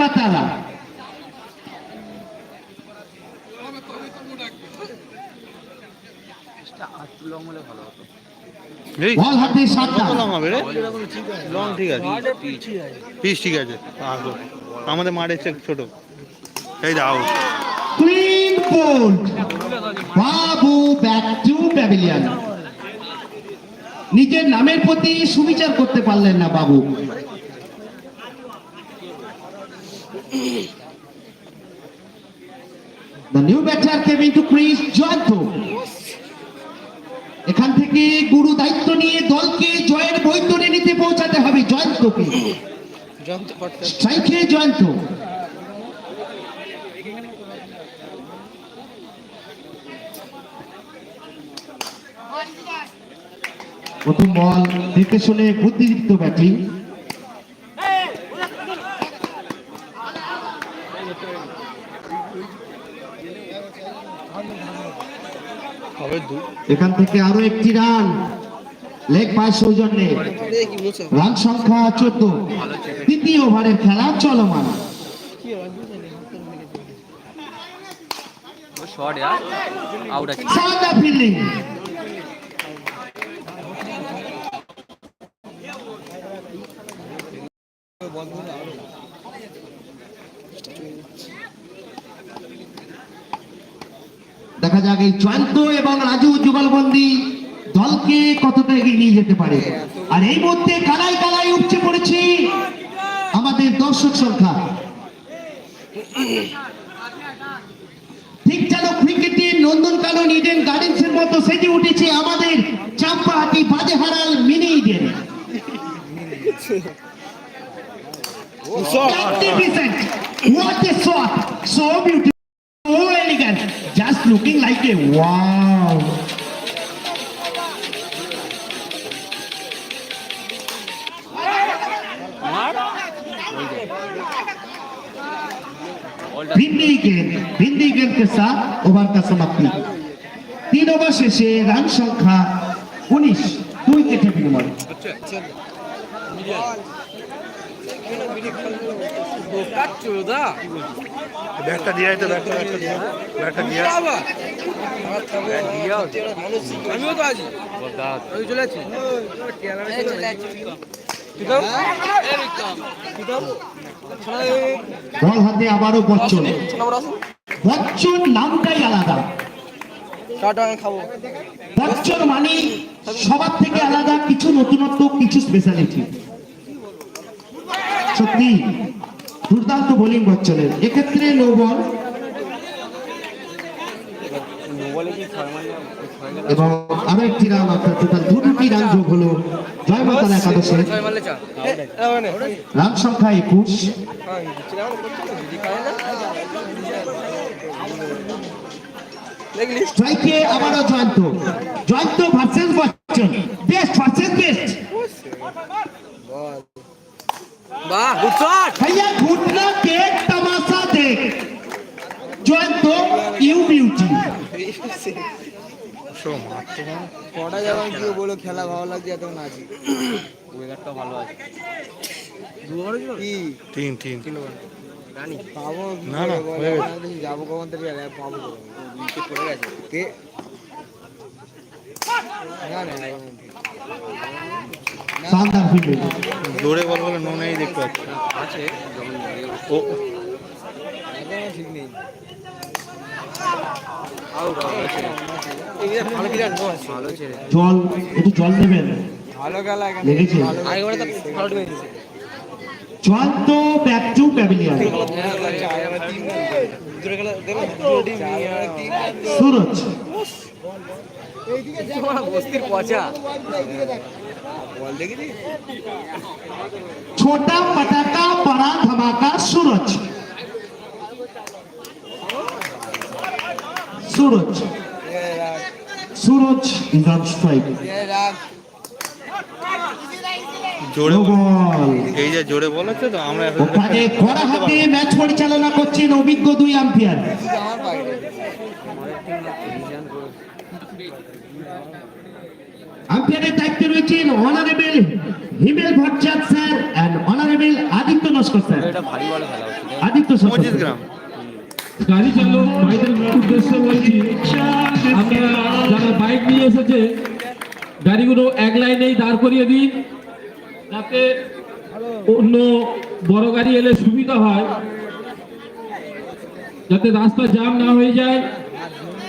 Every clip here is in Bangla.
মাতালা এই বল হাতে সাতটা। লং হবে রে? লং ঠিক আছে। পিস ঠিক আছে। আমাদের চেয়ে ছোট। এই দাও। Clean bold Babu back to pavilion নিজের নামের প্রতি সুবিচার করতে পারলেন না বাবু। The new batter came into crease Jayanta এখান থেকে গুরু দায়িত্ব নিয়ে দলকে জয়ের বৈতরণে নিতে পৌঁছাতে হবে জয়ন্তকে স্ট্রাইকে জয়ন্ত প্রথম বল দেখে শুনে বুদ্ধিদীপ্ত ব্যাটিং। এখান থেকে আরও একটি রান। লেগ পায় সৌজন্যে। রান সংখ্যা চোদ্দ। তৃতীয় ওভারের খেলা চলমান। দেখা যাক এই জয়ন্ত এবং রাজু যুগলবন্দি দলকে কতটা এগিয়ে নিয়ে যেতে পারে। আর এই মধ্যে কালাই কালাই উপচে পড়েছে আমাদের দর্শক সংখ্যা। ঠিক যেন নন্দনকানন ইডেন মতো সেজে উঠেছে আমাদের Champahati Bajeharal mini Eden What a shot! So beautiful, looking like a wow. भिंडी गेंद भिंडी गेंद के साथ ओवर का समाप्ति तीन ओवर शेषे रन संख्या उन्नीस दो विकेटेर বিনিময় চোদা ব্যাগটা দিয়ে তো ব্যাগটা ব্যাগটা দিয়ে ব্যাগটা দিয়ে। আমিও তো আছি। আমি চলে যাচ্ছি। বল হাতে আবারও বচ্চন। বচ্চন নামটাই আলাদা। বচ্চন মানে সবার থেকে আলাদা কিছু নতুনত্ব কিছু স্পেশালিটি সত্যি? দুর্দান্ত বোলিং বচ্চনের এক্ষেত্রে নো বল এবং আরও একটি রান অর্থাৎ টোটাল দুটি রান যোগ হলো। জয় মাতার চা রান সংখ্যা একুশ। স্ট্রাইকে আবারও Jayanta. Jayanta versus Bachchan. Best versus best বাহ গুড শট भैया घुटना देख तमाशा देख জয়ন্ত ইউ বিউটি শো, মার তো মার। কটা যখন কেউ বলো খেলা ভালো লাগছে তখন আছি ওয়েদারটা ভালো আছে কি তিন তিন রানি পাবো কি না, না, করে বলো? হয়ে গেছে। আমি তো যাবো কখন থেকে আর পাবো কোথায়? উইকেট পড়ে গেছে কে না না শানদার ফিল্ডিং জোরে বল বলে নো নেই দেখতে পাচ্ছি আছে ও ঠিক নেই জল একটু জল নেবেন ভালো খেলা লেগেছে ভালো আগে বলে তো ভালো টিমে দিয়েছে Jayanta back to pavilion Suraj বস্তির পচা छोटा पटाखा बड़ा धमाका Suraj Suraj Suraj is on strike রাখ জোরে নো বল। বল এই যে জোরে বল হচ্ছে তো আমরা এখন ওখানে কড়া হাতে ম্যাচ পরিচালনা করছেন অভিজ্ঞ দুই আম্পায়ার আম্পায়ারের দায়িত্বে রয়েছেন honourable Himel Bhattacharya sir and honourable Aditya Naskar sir. Aditya Naskar পঁচিশ গ্রাম। গাড়ি চালক ভাইদের উদ্দেশ্যে বলছি আপনারা যারা বাইক নিয়ে এসেছে গাড়িগুলো এক লাইনেই দাঁড় করিয়ে দিন যাতে অন্য বড় গাড়ি এলে সুবিধা হয় যাতে রাস্তা জাম না হয়ে যায়।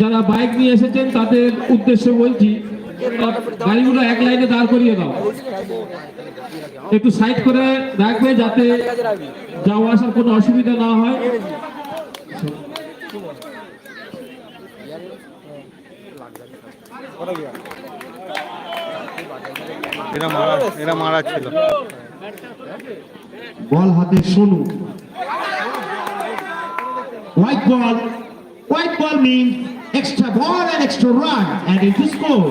যারা বাইক নিয়ে এসেছেন তাদের উদ্দেশ্যে বলছি গাড়িগুলো এক লাইনে দাঁড় করিয়ে দাও। একটু সাইড করে রাখবে যাতে যাওয়া আসার কোনো অসুবিধা না হয়। এরা মারা এরা মারা ছিল। বল হাতে Sonu white ball white ball mean extra ball and extra run and into score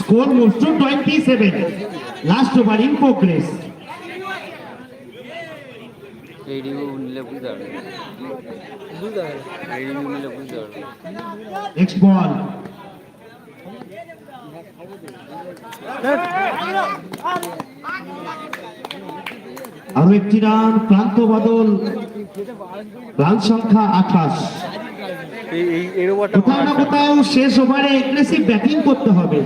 score moves to 27 last over in progress. Next ball. আরও একটি রান প্রান্ত বদল। রান সংখ্যা আঠাশ। কোথাও না কোথাও শেষ ওভারে এগ্রেসিভ ব্যাটিং করতে হবে।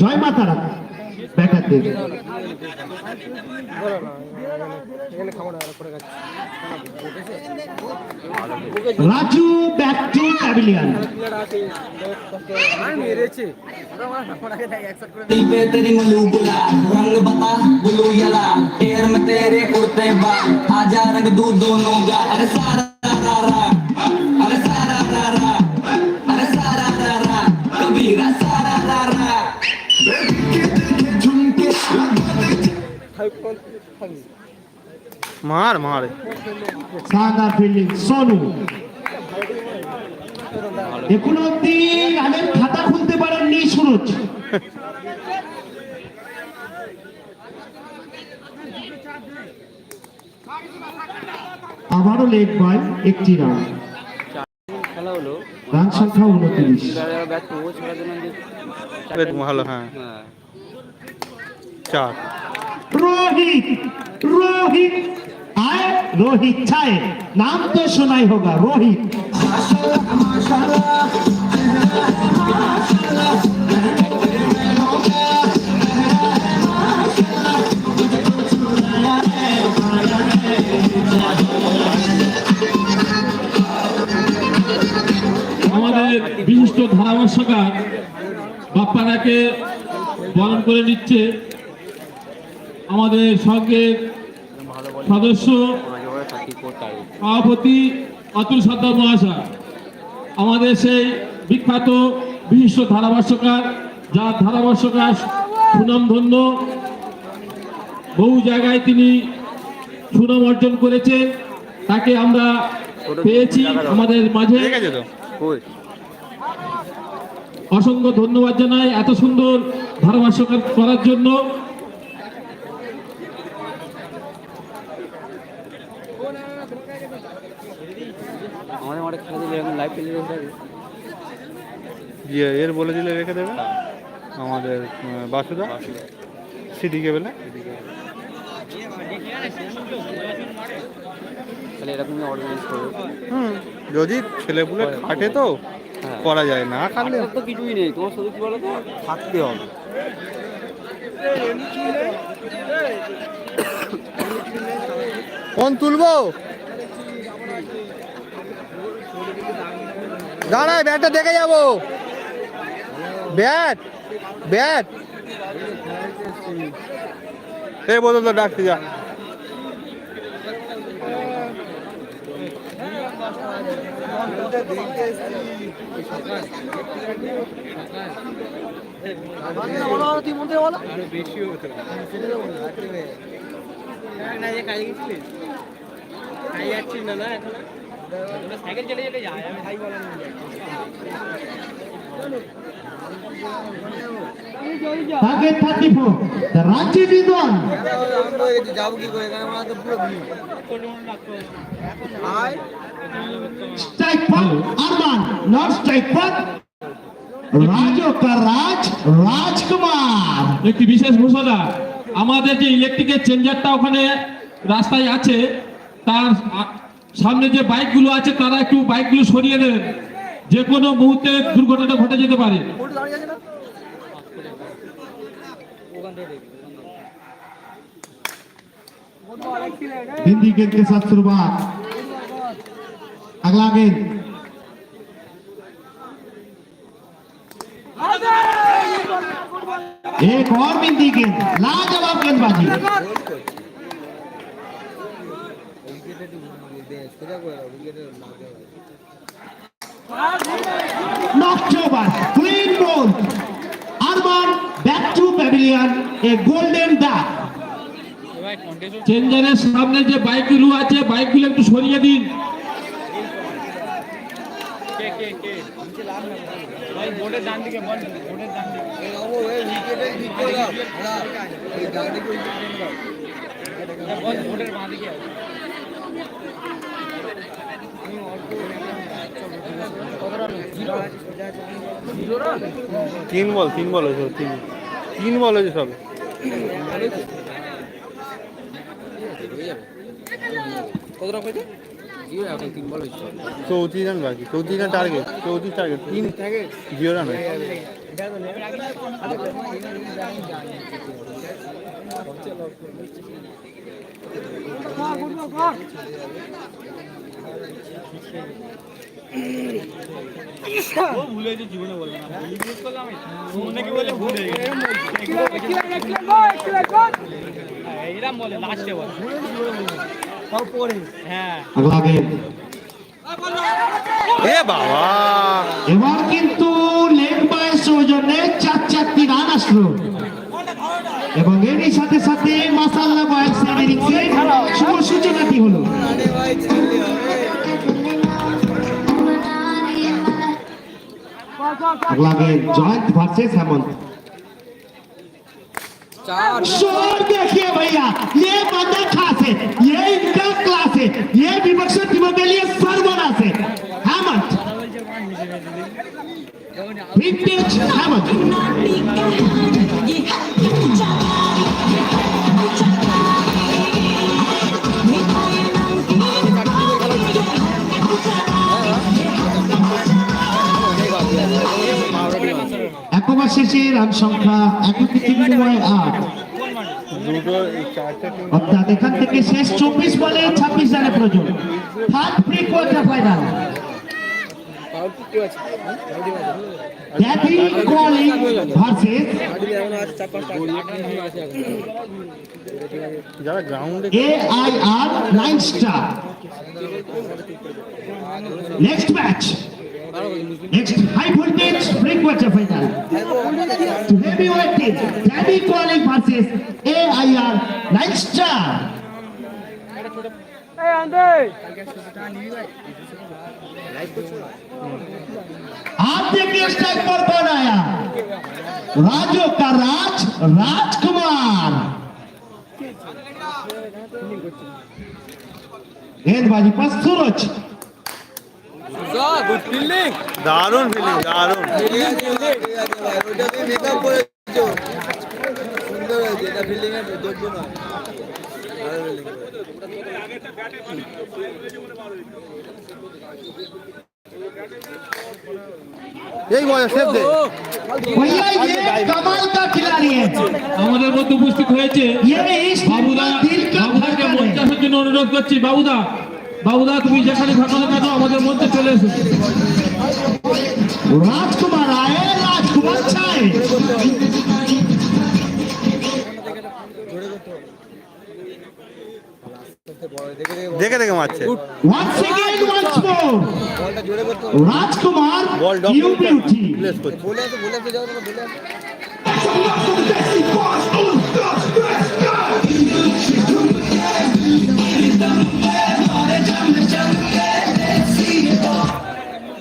জয় মাতারা ব্যাটারদের রাজু ব্যাক টু প্যাভিলিয়ন মেরেছে दिल पे तेरी मलूबला रंग बता ब्लू यला एयर में तेरे कुर्ते बाल आजा रंग दू दोनों का अरे सारा रा মার মার। সাদা ফিল্ডিং সোনু। এখনও অব্দি রানের খাতা খুলতে পারেননি সুরজ। আবারও লেগ বাই একটি রান। খেলা হলো রান সংখ্যা উনত্রিশ। ভালো হ্যাঁ হ্যাঁ। চার। রোহিত রোহিত। আয়, রোহিত, ছায়। নাম তো শোনাই হোগা রোহিত। আমাদের বিশিষ্ট ধারাভাষ্যকার বাপ্পারাকে বরণ করে নিচ্ছে আমাদের সঙ্গে সদস্য সভাপতি অতুল সর্দার মহাশয়, আমাদের সেই বিখ্যাত বিশিষ্ট ধারাভাষ্যকার, যার ধারাভাষ্যকার সুনামধন্য বহু জায়গায় তিনি সুনাম অর্জন করেছেন, তাকে আমরা পেয়েছি আমাদের মাঝে। অসংখ্য ধন্যবাদ জানাই এত সুন্দর ধারাভাষ্যকার করার জন্য আমাদের মাঠে পেলে ইয়ে এর বলে দিলে রেখে দেবে? আমাদের বাসুদা? সিটি কেবেলে? তাহলে এরকমই অর্গানাইজ করবে হুম যদি ছেলেপুলে খাটে তো হ্যাঁ। করা যায় না খাটলে তো কিছুই নেই তোমার শুধু কি বলো তো থাকতে হবে। ফোন তুলবো? দাঁড়ায় ব্যাটটা দেখে যাব। Bat bat. এই বদল তো ডাকতে যা। যাব কি করে রাজকুমার। একটি বিশেষ ঘোষণা, আমাদের যে ইলেকট্রিকের চেঞ্জারটা ওখানে রাস্তায় আছে, তার সামনে যে বাইকগুলো আছে তারা একটু বাইকগুলো সরিয়ে দেন যে কোনো মুহূর্তে দুর্ঘটনা ঘটে যেতে পারে हिंदी गेंद के साथ शुरुआत अगला गेंद एक और बिंदी गेंद लाजवाब गेंदबाजी knocked over clean ball Arman back to pavilion a golden duck চেঞ্জারের সামনে যে বাইকগুলো আছে বাইকগুলো একটু সরিয়ে দিন। এই ডান দিকে। তিন বল তিন বল হয়েছে, তিন। তিন বল হয়েছে সব। চৌত্রিশ রান বাকি, চৌত্রিশ রান টার্গেট চৌত্রিশ টার্গেট তিন জিরো রান হয়েছে। এবার কিন্তু চার চারটি রান আসলো। এবং এরই সাথে সাথে মাসাল্লা বয়েস ইনিংসের শুভ সূচনাটি হলো। अगला गेंद जयंत वर्सेस हेमंत চার शोर देखिए भैया ये बंदा खास है ये इनका क्लास है ये विपक्ष टीमों के लिए सर्वनाश है हेमंत विंटेज हेमंत রান সংখ্যা একত্রিশ বিনিময়ে আট। অর্থাৎ এখান থেকে শেষ চব্বিশ বলে ছাব্বিশ রানের প্রয়োজন। Third pre quarter final final heavyweight team, Tabby Kwalik versus AIR Nine Star. आपने भी स्ट्राइक पर बनाया राजू का राज राजकुमार गेंदबाजी पर দারুণ ফিলিং দারুণ। এই বয়স সেভ আমাদের মধ্যে উপস্থিত হয়েছে ইয়ে, ইয়ে, ইয়ে, বাবুদা বাবুদাকে মঞ্চাসের জন্য অনুরোধ করছি বাবুদা। বাবুদা তুমি যেখানে থাকো না কেন আমাদের মধ্যে চলে এসেছ রাজকুমার রাজকুমার দেখে দেখে মারছে রাজকুমার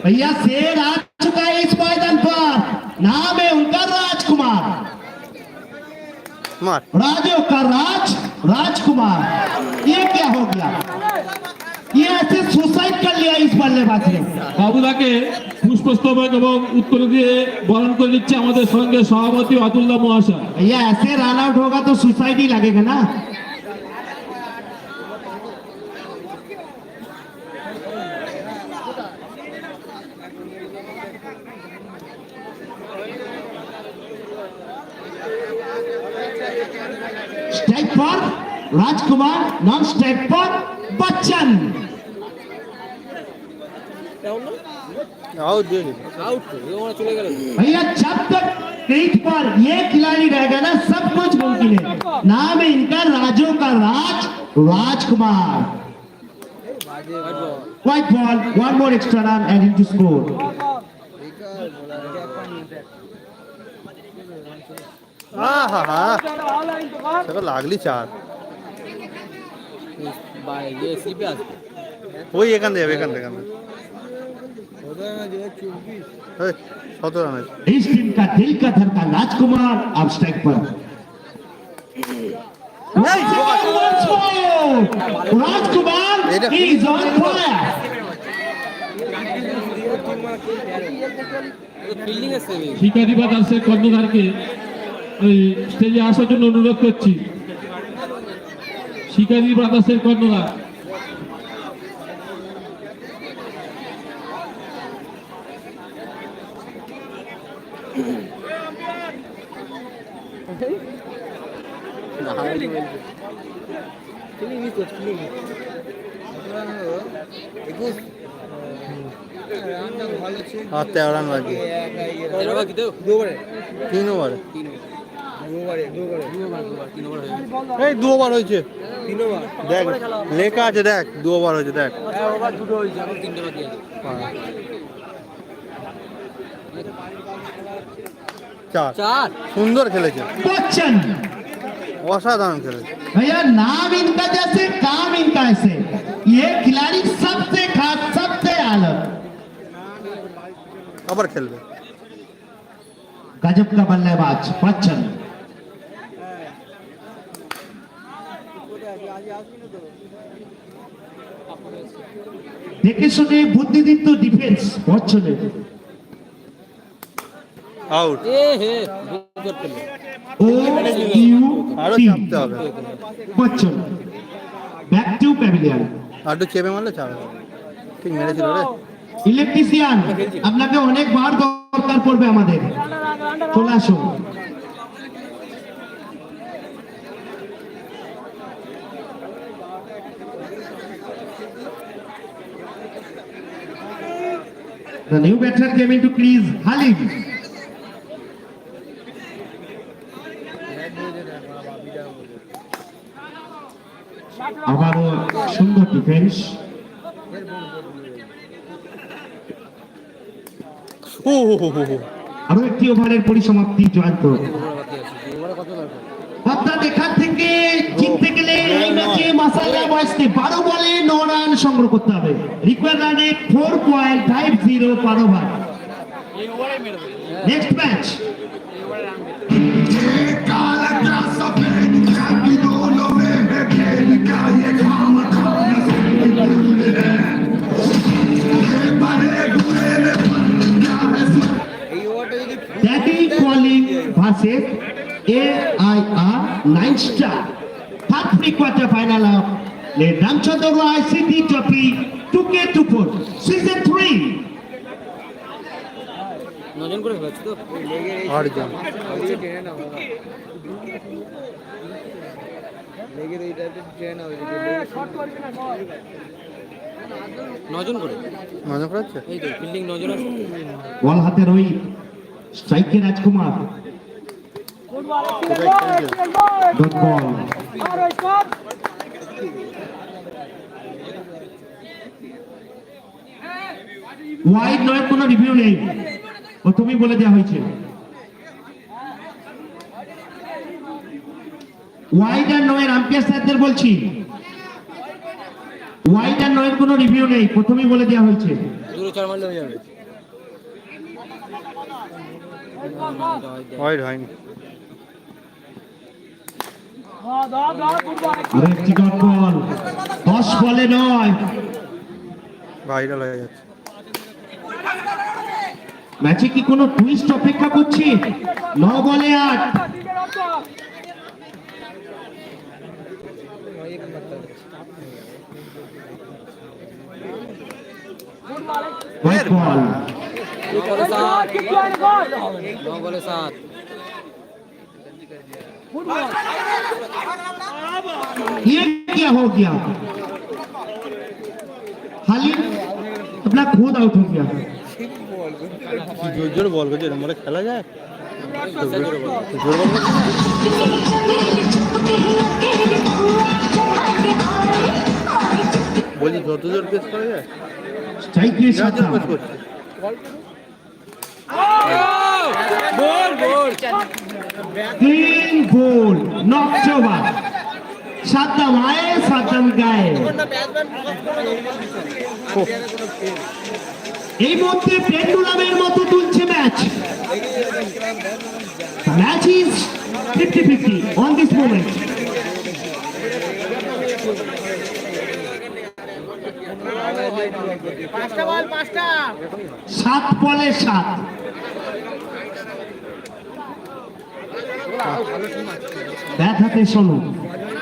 भैया शेर आ चुका है इस मैदान पर नाम है उनका राजकुमार মার राजो का राज राजकुमार ये क्या हो गया ये ऐसे सुसाइड कर लिया इस बल्लेबाज ने বাবুদাকে পুষ্প পুষ্পস্তবক এবং উত্তর দিয়ে বরণ করে নিচ্ছে আমাদের সঙ্গে সভাপতি অতুল্লাহ মহাশয় भैया ऐसे रन आउट होगा तो सुसाइड ही लगेगा ना राजकुमार नॉन स्ट्राइक पर बच्चन। भैया जब तक क्रीट पर ये खिलाड़ी रहेगा ना सब कुछ मुमकिन है। नाम है इनका राजो का Raj Rajkumar. White ball one more extra run and in two score हाँ हाँ हाँ। लागली चार। বাই ইয়ে স্লিপে আসবে ওই এখান থেকে যাবে এখান থেকে এখান থেকে। কোথায় না যে চব্বিশ এই, সতেরো রান আছে इस टीम का दिल का धड़का राजकुमार अब स्ट्राइक पर Once more, Rajkumar is on fire. Fielding এর সেভে শিকারি বাদাসের কর্ণধারকে ওই স্টেজে আসার জন্য অনুরোধ করছি শিকারি আর তেরো রান বাকি বাকি তো দুবারে তিন ওভারে তিন দুবারে দুবারে ওভার দুবার তিন ওভার এই দু ওভার হয়েছে দেখ লেখা আছে দেখ দু ওভার হয়েছে দেখ ওভার দুটো হয়েছে এখন তিনটে বাকি আছে হ্যাঁ। চার চার সুন্দর খেলেছে बच्चन অসাধারণ খেলেছে भैया नाम इनका जैसे काम इनका ऐसे ये खिलाड़ी सबसे खास सबसे आलम আবার খেলবে गजब का बल्लेबाज बच्चन দেখে শুনে বুদ্ধিদীপ্ত ডিফেন্স বচ্চনের আউট এ হে ও ইউ আরও টি। চাপতে হবে। বচ্চন ব্যাক টু প্যাভিলিয়ন আর চেপে মারলে ঠিক মেরেছিল রে। ইলেকট্রিশিয়ান আপনাকে অনেকবার দরকার পড়বে আমাদের। চলে আসুন। The new batter came into crease, Halim. আবারও সুন্দর ডিফেন্স। আরও একটি ওভারের পরিসমাপ্তি জয়ন্ত ওভার বাকি আছে ওভারে কত দরকার অর্থাৎ এখান থেকে জিততে গেলে ম্যাচে মাসাল্লা বয়সকে বারো বলে ন রান সংগ্রহ করতে হবে। রিকোয়ার রানে four point five zero per over next match ওভারটা যদি Calling versus AIR 9 star. Third pre-quarter final of the Ramchandra Roy City Trophy 2K24 Season 3. নজন করে তো। এই টাইপের নজন করে এই তো ফিল্ডিং নজন আছে। বল হাতে রই স্ট্রাইকে রাজকুমার। বল ওয়াইড নয় কোনো রিভিউ নেই। প্রথমেই বলে দেওয়া হয়েছে। ওয়াইড আর নয়ের আম্পিয়ার স্যারদের বলছি। ওয়াইড আর নয়ের কোনো রিভিউ নেই। প্রথমেই বলে দেওয়া হয়েছে। হয়ে ওয়াইড হয়নি। Dot ball. দশ বলে নয়। ভাইরাল হয়ে যাচ্ছে। ম্যাচে কি কোনো টুইস্ট অপেক্ষা করছে? ন বলে আট। বলে সাত ন বলে সাত। ये क्या हो गया हालिम अपना खुद आउट हो गया কি জোর জোর বল করছে এরকম বলে খেলা যায় জোর বল করছে। বলছি যত জোর পেস করা যায় स्ट्राइक के যা साथ জোর পেস করছে বল বল तीन তিন গোল নকচবাদ সাদ্দাম আয়ে, সাদ্দাম গায়ে। এই মধ্যে পেন্ডুলামের মতো তুলছে match. Match is fifty fifty on this moment সাত বলে সাত। ব্যাট হাতে শোনো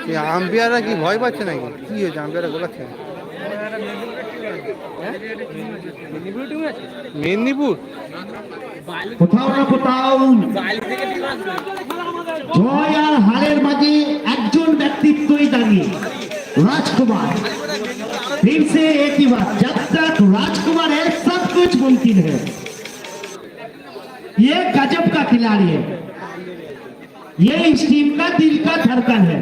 এই আম্পায়াররা কি ভয় পাচ্ছে নাকি কি হয়েছে আম্পায়াররা গোলাচ্ছে না? মেদিনীপুর কোথাও না কোথাও জয় আর হারের মাঝে একজন ব্যক্তিত্বই দাঁড়িয়ে राजकुमार फिर से एक ही बात जब तक राजकुमार है सब कुछ मुमकिन है ये गजब का खिलाड़ी है ये इस टीम का दिल का धड़कन है।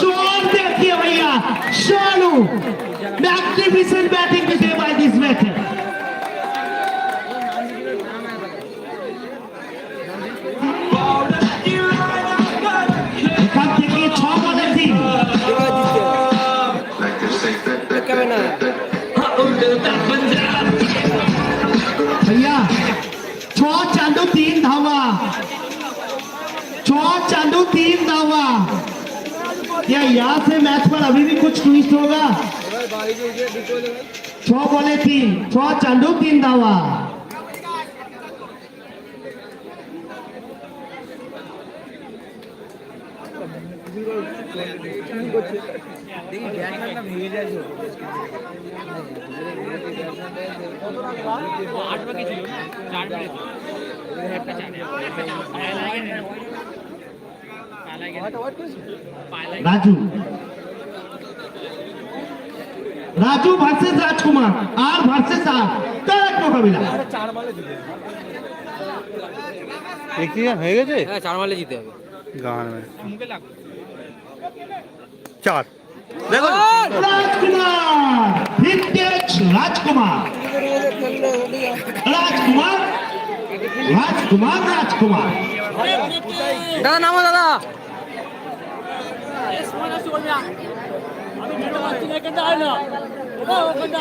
शोर देखिए भैया शालू मैग्निफिसेंट बैटिंग में। दे पाई दिस मैच है Coming up. क्या यहाँ से मैच पर? अभी भी कुछ ट्विस्ट होगा। छो बोले तीन छो चांडू तीन दावा। आठ बजे चार बजे। Raju. Raju versus Rajkumar R versus R. তার এক মোকাবিলা হয়ে গেছে? হ্যাঁ, চার মালে জিতে হবে। গান চার। দেখো। রাজকুমার ভিন্টেজ রাজকুমার। রাজকুমার রাজকুমার রাজকুমার। দাদা নামো দাদা। আমি